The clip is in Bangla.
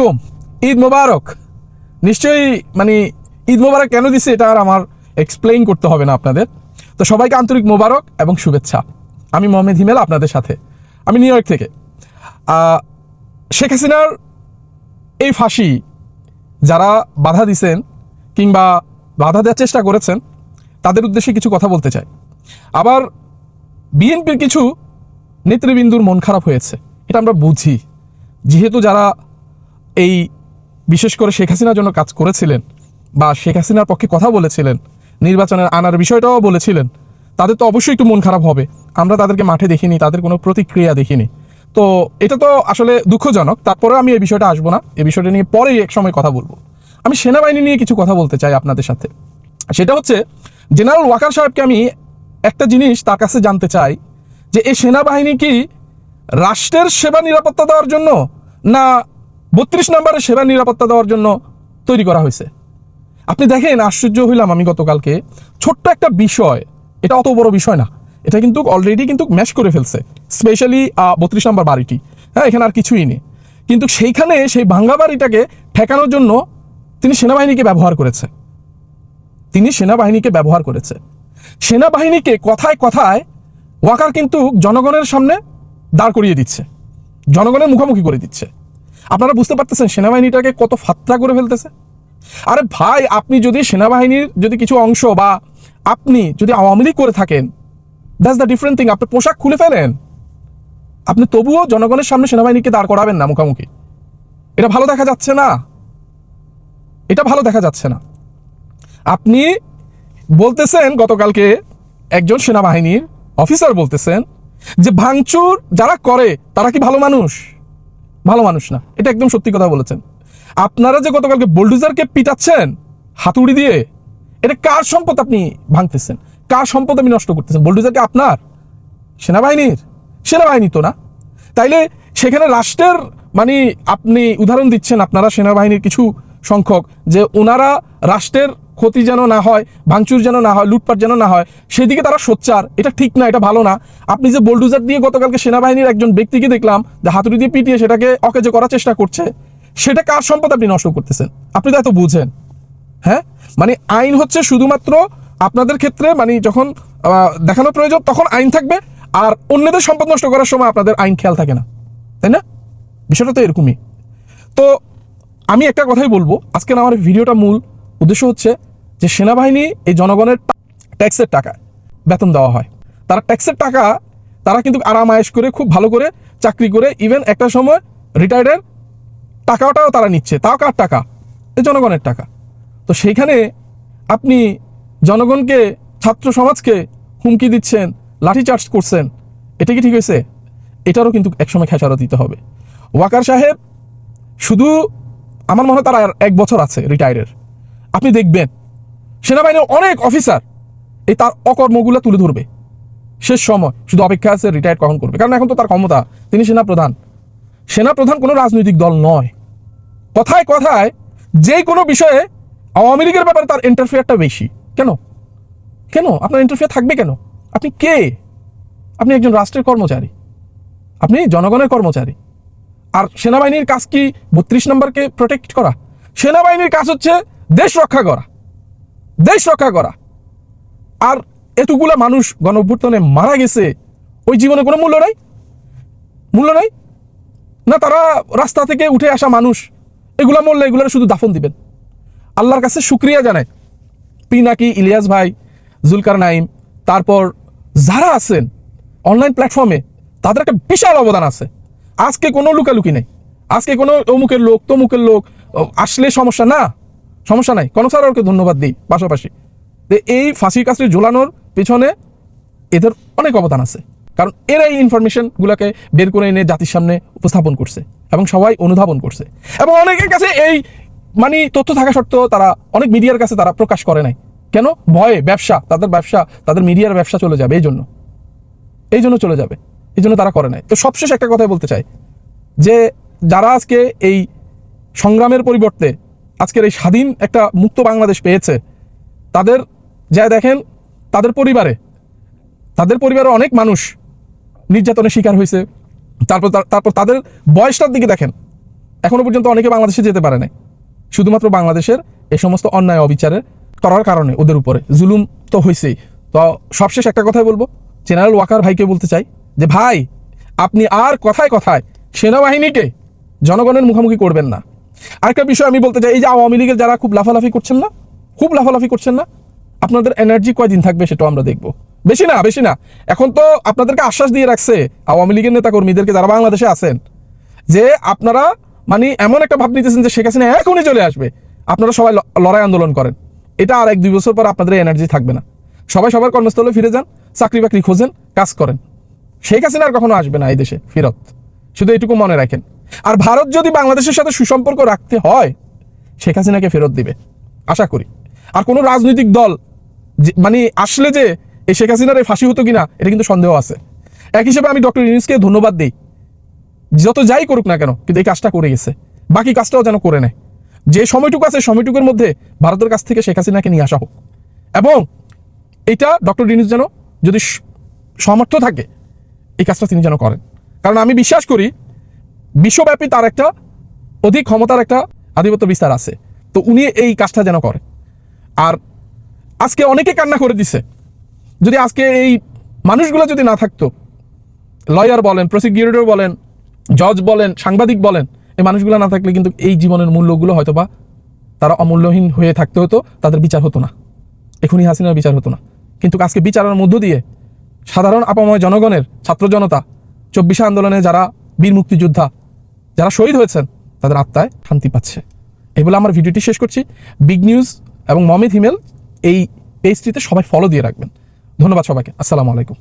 কুম ঈদ মোবারক। নিশ্চয়ই মানে ঈদ মোবারক কেন দিছে এটা আর আমার এক্সপ্লেইন করতে হবে না আপনাদের। তো সবাইকে আন্তরিক মোবারক এবং শুভেচ্ছা। আমি মোহাম্মদ হিমেল আপনাদের সাথে। আমি নিউ ইয়র্ক থেকে। শেখ হাসিনার এই ফাঁসি যারা বাধা দিছেন কিংবা বাধা দেওয়ার চেষ্টা করেছেন, তাদের উদ্দেশ্যে কিছু কথা বলতে চাই। আবার বিএনপির কিছু নেতৃবৃন্দুর মন খারাপ হয়েছে। এটা আমরা বুঝি। যেহেতু যারা এই বিশেষ করে শেখ হাসিনার জন্য কাজ করেছিলেন বা শেখ হাসিনার পক্ষে কথা বলেছিলেন, নির্বাচনের আনার বিষয়টাও বলেছিলেন, তাদের তো অবশ্যই একটু মন খারাপ হবে। আমরা তাদেরকে মাঠে দেখিনি, তাদের কোনো প্রতিক্রিয়া দেখিনি। তো এটা তো আসলে দুঃখজনক, তারপরে আমি এই বিষয়টা আসব না, এই বিষয়টা নিয়ে পরেই এক সময় কথা বলব। আমি সেনাবাহিনী নিয়ে কিছু কথা বলতে চাই আপনাদের সাথে। সেটা হচ্ছে, জেনারেল ওয়াকার সাহেবকে আমি একটা জিনিস তার কাছে জানতে চাই, যে এই সেনাবাহিনী কি রাষ্ট্রের সেবা নিরাপত্তা দেওয়ার জন্য না বত্রিশ নম্বরের সেবা নিরাপত্তা দেওয়ার জন্য তৈরি করা হয়েছে। আপনি দেখেন, আশ্চর্য হইলাম আমি গতকালকে। ছোট্ট একটা বিষয়, এটা অত বড় বিষয় না। এটা কিন্তু অলরেডি কিন্তু ম্যাশ করে ফেলছে স্পেশালি বত্রিশ নম্বর বাড়িটি। হ্যাঁ এখানে আর কিছুই নেই। কিন্তু সেইখানে সেই ভাঙ্গা বাড়িটাকে ঠেকানোর জন্য তিনি সেনাবাহিনীকে ব্যবহার করেছে। তিনি সেনাবাহিনীকে ব্যবহার করেছে। সেনাবাহিনীকে কথায় কথায় ওয়াকার কিন্তু জনগণের সামনে দাঁড় করিয়ে দিচ্ছে। জনগণের মুখোমুখি করে দিচ্ছে। আপনারা বুঝতে পারতেছেন সেনাবাহিনীটাকে কত ফাত্রা করে ফেলতেছে? আরে ভাই, আপনি যদি সেনাবাহিনীর যদি কিছু অংশ বা আপনি যদি আওয়ামী লীগ করে থাকেন দ্যাটস দ্য ডিফারেন্ট থিং আপনি পোশাক খুলে ফেলেন। আপনি তবুও জনগণের সামনে সেনাবাহিনীকে দাঁড় করাবেন না মুখোমুখি। এটা ভালো দেখা যাচ্ছে না। এটা ভালো দেখা যাচ্ছে না। আপনি বলতেছেন, গতকালকে একজন সেনাবাহিনীর অফিসার বলতেছেন যে, ভাঙচুর যারা করে, তারা কি ভালো মানুষ? ভালো মানুষ না। এটা একদম সত্যি কথা বলেছেন। আপনারা যে গতকালকে বোল্ডুজারকে পিটাচ্ছেন, হাতুড়ি দিয়ে, এটা কার সম্পদ আপনি ভাঙতেছেন? কার সম্পদ আপনি নষ্ট করতেছেন? বোল্ডুজারকে আপনার? সেনাবাহিনীর? সেনাবাহিনী তো না। তাইলে সেখানে রাষ্ট্রের মানে আপনি উদাহরণ দিচ্ছেন আপনারা সেনাবাহিনীর কিছু সংখ্যক, যে ওনারা রাষ্ট্রের ক্ষতি যেন না হয়, ভাঙচুর যেন না হয়, লুটপাট যেন না হয়, সেদিকে তারা সোচ্চার। এটা ঠিক না, এটা ভালো না। আপনি যে বোল্ডুজার দিয়ে গতকালকে সেনাবাহিনীর একজন ব্যক্তিকে দেখলাম, যে হাতুড়ি দিয়ে পিটিয়ে সেটাকে অকেজে করার চেষ্টা করছে, সেটা কার সম্পদ আপনি নষ্ট করতেছেন? আপনি তো এত বুঝেন। হ্যাঁ? মানে আইন হচ্ছে শুধুমাত্র আপনাদের ক্ষেত্রে মানে যখন দেখানো প্রয়োজন, তখন আইন থাকবে, আর অন্যদের সম্পদ নষ্ট করার সময় আপনাদের আইন খেয়াল থাকে না। তাই না? বিষয়টা তো এরকমই। তো আমি একটা কথাই বলব, আজকে আমার ভিডিওটা মূল উদ্দেশ্য হচ্ছে যে সেনাবাহিনী এই জনগণের ট্যাক্সের টাকা, বেতন দেওয়া হয়। তারা ট্যাক্সের টাকা, তারা কিন্তু আরাম আয়েশ করে, খুব ভালো করে চাকরি করে ইভেন একটা সময় রিটায়ার্ডের টাকাটাও তারা নিচ্ছে। তাও কার টাকা? এই জনগণের টাকা। তো সেইখানে আপনি জনগণকে, ছাত্র সমাজকে হুমকি দিচ্ছেন, লাঠিচার্জ করছেন, এটা কি ঠিক হয়েছে? এটারও কিন্তু একসময় খেসারত দিতে হবে। ওয়াকার সাহেব, শুধু আমার মনে হয় তার এক বছর আছে রিটায়ারের আপনি দেখবেন সেনাবাহিনীর অনেক অফিসার এই তার অকর্মগুলো তুলে ধরবে। শেষ সময় শুধু অপেক্ষা আছে রিটায়ার কখন করবে। কারণ এখন তো তার ক্ষমতা, তিনি সেনাপ্রধান। সেনাপ্রধান কোনো রাজনৈতিক দল নয়। কথায় কথায় যে কোনো বিষয়ে আওয়ামী লীগের ব্যাপারে তার ইন্টারফেয়ারটা বেশি। কেন? কেন? আপনার ইন্টারফেয়ার থাকবে কেন? আপনি কে? আপনি একজন রাষ্ট্রের কর্মচারী। আপনি জনগণের কর্মচারী। আর সেনাবাহিনীর কাজ কি বত্রিশ নম্বরকে প্রোটেক্ট করা? সেনাবাহিনীর কাজ হচ্ছে দেশ রক্ষা করা। দেশ রক্ষা করা। আর এতগুলা মানুষ গণ অভ্যুত্থানে মারা গেছে, ওই জীবনে কোনো মূল্য নাই? মূল্য নাই? না তারা রাস্তা থেকে উঠে আসা মানুষ, এগুলা মরলে এগুলোর শুধু দাফন দিবেন। আল্লাহর কাছে শুক্রিয়া জানায় পিনাকি ইলিয়াস ভাই, জুলকার নাইম, তারপর যারা আছেন অনলাইন প্ল্যাটফর্মে, তাদের একটা বিশাল অবদান আছে। আজকে কোনো লুকালুকি নেই। আজকে কোনো অমুকের লোক, তমুকের লোক আসলে সমস্যা না। সমস্যা নাই। কনসারকে ধন্যবাদ দিই পাশাপাশি। এই ফাঁসির কাছে ঝোলানোর পেছনে এদের অনেক অবদান আছে। কারণ এরা এই ইনফরমেশনগুলোকে বের করে এনে জাতির সামনে উপস্থাপন করছে এবং সবাই অনুধাবন করছে। এবং অনেকের কাছে এই মানে তথ্য থাকা সত্ত্বেও তারা অনেক মিডিয়ার কাছে তারা প্রকাশ করে নাই। কেন? ভয়ে ব্যবসা, তাদের ব্যবসা, তাদের মিডিয়ার ব্যবসা চলে যাবে এই জন্য এই জন্য চলে যাবে এই জন্য তারা করে নাই। তো সবশেষ একটা কথাই বলতে চাই যে, যারা আজকে এই সংগ্রামের পরিবর্তে আজকের এই স্বাধীন একটা মুক্ত বাংলাদেশ পেয়েছে। তাদের যা দেখেন, তাদের পরিবারে তাদের পরিবারে অনেক মানুষ নির্যাতনের শিকার হয়েছে। তারপর তারপর তাদের বয়সটার দিকে দেখেন, এখনও পর্যন্ত অনেকে বাংলাদেশে যেতে পারে নাই। শুধুমাত্র বাংলাদেশের এই সমস্ত অন্যায় অবিচারের করার কারণে ওদের উপরে জুলুম তো হয়েছেই তো সবশেষ একটা কথাই বলব, জেনারেল ওয়াকার ভাইকে বলতে চাই যে, ভাই, আপনি আর কথায় কথায় সেনাবাহিনীকে জনগণের মুখোমুখি করবেন না। আরেকটা বিষয় আমি বলতে চাই, এই যে আওয়ামী লীগের যারা খুব লাফালাফি করছেন না, খুব লাফালাফি করছেন না, আপনাদের এনার্জি কয়দিন থাকবে সেটাও আমরা দেখব। বেশি না বেশি না। এখন তো আপনাদেরকে আশ্বাস দিয়ে রাখছে আওয়ামী লীগের নেতা কর্মীদেরকে যারা বাংলাদেশে আছেন, যে আপনারা মানে এমন একটা ভাব নিতেছেন যে শেখ হাসিনা এখনই চলে আসবে। আপনারা সবাই লড়াই আন্দোলন করেন। এটা আর এক দুই বছর পর আপনাদের এনার্জি থাকবে না। সবাই সবার কর্মস্থলে ফিরে যান, চাকরি বাকরি খোঁজেন, কাজ করেন। শেখ হাসিনা আর কখনো আসবে না এই দেশে ফেরত। শুধু এটুকু মনে রাখেন। আর ভারত যদি বাংলাদেশের সাথে সুসম্পর্ক রাখতে হয়, শেখ হাসিনাকে ফেরত দিবে। আশা করি। আর কোনো রাজনৈতিক দল মানে আসলে যে এই শেখ হাসিনার ফাঁসি হতো কিনা, এটা কিন্তু সন্দেহ আছে। এক হিসেবে আমি ডক্টর ইউনুসকে ধন্যবাদ দিই। যত যাই করুক না কেন, কিন্তু এই কাজটা করে গেছে। বাকি কাজটাও যেন করে নেয়। যে সময়টুকু আছে, সময়টুকুর মধ্যে ভারতের কাছ থেকে শেখ হাসিনাকে নিয়ে আসা হোক। এবং এটা ডক্টর ইউনুস যেন যদি স- সামর্থ্য থাকে, এই কাজটা তিনি যেন করেন। কারণ আমি বিশ্বাস করি বিশ্বব্যাপী তার একটা অধিক ক্ষমতার একটা আধিপত্য বিস্তার আছে। তো উনি এই কাজটা যেন করে আর আজকে অনেকে কান্না করে দিছে। যদি আজকে এই মানুষগুলো যদি না থাকতো, লয়ার বলেন, প্রসিকিউটর বলেন, জজ বলেন, সাংবাদিক বলেন, এই মানুষগুলো না থাকলে কিন্তু এই জীবনের মূল্যগুলো হয়তো বা তারা অমূল্যহীন হয়ে থাকতে হতো, তাদের বিচার হতো না। এখনই হাসিনার বিচার হতো না। কিন্তু আজকে বিচারের মধ্য দিয়ে সাধারণ আপাময় জনগণের, ছাত্র জনতা, চব্বিশে আন্দোলনে যারা বীর মুক্তিযোদ্ধা যারা শহীদ হয়েছেন, তাদের আত্মায় শান্তি পাচ্ছে। এই বলে আমার ভিডিওটি শেষ করছি। বিগ নিউজ এবং মমিদ হিমেল এই পেজটিতে সবাই ফলো দিয়ে রাখবেন। ধন্যবাদ সবাইকে। আসসালামু আলাইকুম।